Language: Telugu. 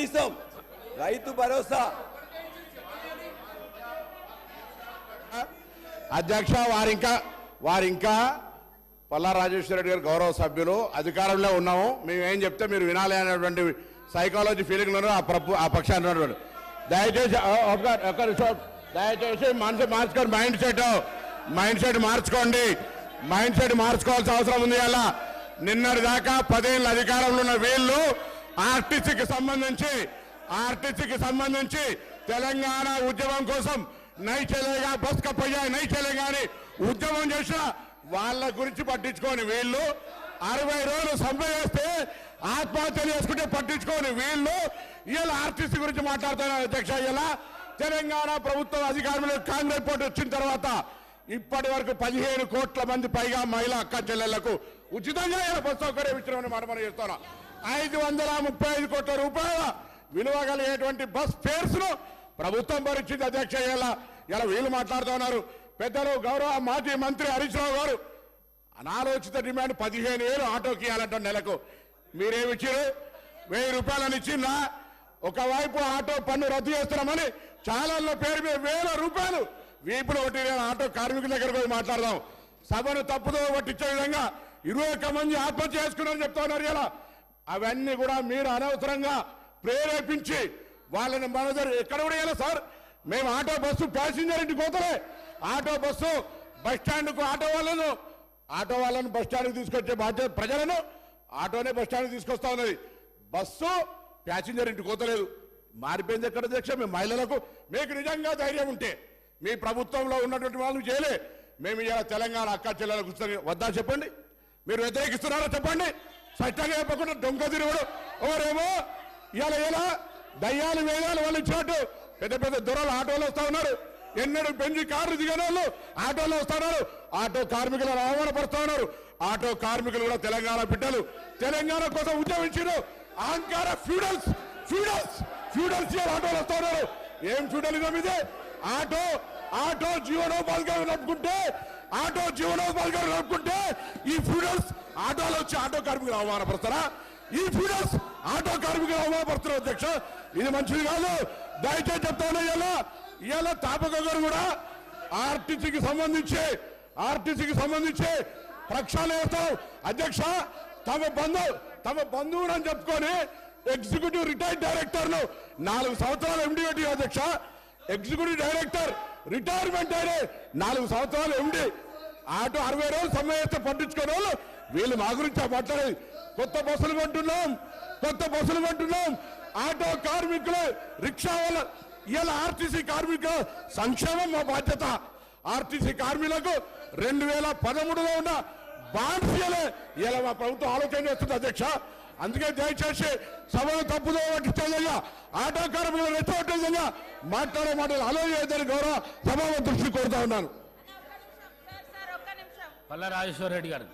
కనీసం రైతు భరోసా. అధ్యక్ష వారింకా వారింకా పల్లా రాజేశ్వర రెడ్డి గారు గౌరవ సభ్యులు అధికారంలో ఉన్నాము. మేము ఏం చెప్తే మీరు వినాలి అనేటువంటి సైకాలజీ ఫీలింగ్లోనూ ఆ ప్రభు ఆ పక్షాన్ని దయచేసి ఒక- దయచేసి మనసు మార్చుకోండి మైండ్ సెట్ మైండ్ సెట్ మార్చుకోండి. మైండ్ సెట్ మార్చుకోవాల్సిన అవసరం ఉంది అలా నిన్నటి దాకా పదేళ్ళ అధికారంలో ఉన్న వీళ్ళు ఆర్టీసీకి సంబంధించి ఆర్టీసీకి సంబంధించి తెలంగాణ ఉద్యమం కోసం నై చెలేగా బస్ కప్పయ్యా నై అని ఉద్యమం చేసిన వాళ్ళ గురించి పట్టించుకోని వీళ్ళు. అరవై రోజులు సమ్మె చేస్తే ఆత్మహత్యలు చేసుకుంటే పట్టించుకోని వీళ్ళు. ఇలా ఆర్టీసీ గురించి మాట్లాడుతున్నారు అధ్యక్ష ఇలా తెలంగాణ ప్రభుత్వం అధికారంలో కాంగ్రెస్ పార్టీ వచ్చిన తర్వాత ఇప్పటి వరకు పదిహేను కోట్ల మంది పైగా మహిళా అక్క చెల్లెళ్ళకు ఉచితంగా బస్సు సౌకర్యం ఇచ్చినామని మనం చేస్తున్నాం. ఐదు వందల ముప్పై ఐదు కోట్ల రూపాయల విలువ కలిగేటువంటి బస్ ఫేర్స్ను ప్రభుత్వం భరించింది అధ్యక్ష ఇలా ఇలా వీళ్ళు మాట్లాడుతూ ఉన్నారు. పెద్దలు గౌరవ మాజీ మంత్రి హరీష్ రావు గారు అనాలోచిత డిమాండ్ పదిహేను వేలు ఆటోకి ఇవ్వాలంట నెలకు. మీరేమి ఇచ్చారు వెయ్యి రూపాయలని ఇచ్చిందా ఒకవైపు ఆటో పన్ను రద్దు చేస్తున్నామని చాలా పేరు మీద వేల రూపాయలు వీపులు ఒకటి ఆటో కార్మికుల దగ్గర పోయి మాట్లాడదాం. సభను తప్పుదో పట్టించే విధంగా ఇరవై ఒక్క మంది ఆత్మహత్య చేసుకున్నారని చెప్తా ఉన్నారు ఇలా. అవన్నీ కూడా మీరు అనవసరంగా ప్రేరేపించి వాళ్ళని మన ఎక్కడ కూడా ఇలా సార్. మేము ఆటో బస్సు ప్యాసింజర్ ఇంటికి పోతలే. ఆటో బస్సు బస్ స్టాండ్కు ఆటో వాళ్ళను ఆటో వాళ్ళను బస్ స్టాండ్కి తీసుకొచ్చే బాధ్యత ప్రజలను ఆటోనే బస్ స్టాండ్కి తీసుకొస్తా ఉన్నది. బస్సు ప్యాసింజర్ ఇంటికి పోతలేదు. మారిపోయింది ఎక్కడ దీక్ష మీ మహిళలకు. మీకు నిజంగా ధైర్యం ఉంటే మీ ప్రభుత్వంలో ఉన్నటువంటి వాళ్ళు చేయలే. మేము ఇలా తెలంగాణ అక్క చెల్లెలకు వద్దా చెప్పండి? మీరు వ్యతిరేకిస్తున్నారో చెప్పండి? స్పష్టంగా చెప్పకుండా దొంగ తిరుగుడు. ఎవరేమో? ఇలా ఇలా దయ్యాలు వేదాలు వాళ్ళు ఇచ్చినట్టు పెద్ద పెద్ద దొరలు ఆటోలు వస్తా ఉన్నారు. ఎన్నడూ పెంచి కారు దిగిన వాళ్ళు ఆటోలో వస్తా ఉన్నారు. ఆటో కార్మికులను అవమానపరుస్తా ఉన్నారు. ఆటో కార్మికులు కూడా తెలంగాణ బిడ్డలు. తెలంగాణ కోసం ఉద్యమించారు. అహంకార ఫ్యూడల్స్ ఫ్యూడల్స్ ఫ్యూడల్స్ ఆటోలు వస్తా ఉన్నారు. ఏం ఫ్యూడలిజం ఇది? ఆటో ఆటో జీవనోపాధిగా నడుపుకుంటే ఆటో జీవనోపాధిగా నడుపుకుంటే ఈ ఫ్యూడల్స్ ఆటోలో వచ్చి ఆటో కార్మికులు అవమానపరుస్తారా? ఈ ఫీడర్స్ ఆటో కార్మికులు అవమానపరుస్తారు అధ్యక్ష. ఇది మంచిది కాదు. దయచేసి చెప్తాను ఇలా ఇలా తాపక గారు కూడా ఆర్టీసీకి సంబంధించి ఆర్టీసీకి సంబంధించి ప్రక్షాళన చేస్తాం. అధ్యక్ష తమ బంధు తమ బంధువుని అని చెప్పుకొని ఎగ్జిక్యూటివ్ రిటైర్డ్ డైరెక్టర్ను నాలుగు సంవత్సరాలు ఎండి పెట్టి అధ్యక్ష. ఎగ్జిక్యూటివ్ డైరెక్టర్ రిటైర్మెంట్ అయిన నాలుగు సంవత్సరాలు ఎండి ఆటో అరవై రోజులు సమయం చేస్తే పట్టించుకునే వాళ్ళు వీళ్ళు మా గురించి మాట్లాడేది కొత్త బస్సులు కొంటున్నాం కొత్త బస్సులు కొంటున్నాం. ఆటో కార్మికులు రిక్షా వాళ్ళ ఇలా ఆర్టీసీ కార్మికుల సంక్షేమం మా బాధ్యత. ఆర్టీసీ కార్మికులకు రెండు వేల పదమూడులో ఉన్న ఇయ్యలే ఇలా మా ప్రభుత్వం ఆలోచన చేస్తుంది అధ్యక్ష. అందుకే దయచేసి సభను తప్పుదో పట్టించే విధంగా ఆటో కార్మికులు రెచ్చగొట్టే విధంగా మాట్లాడే మాటలు అలో చేయదని గౌరవ సభావ దృష్టి కోరుతా ఉన్నాను. సార్ సార్ ఒక్క నిమిషం. పల్ల రాజేశ్వర రెడ్డి గారు.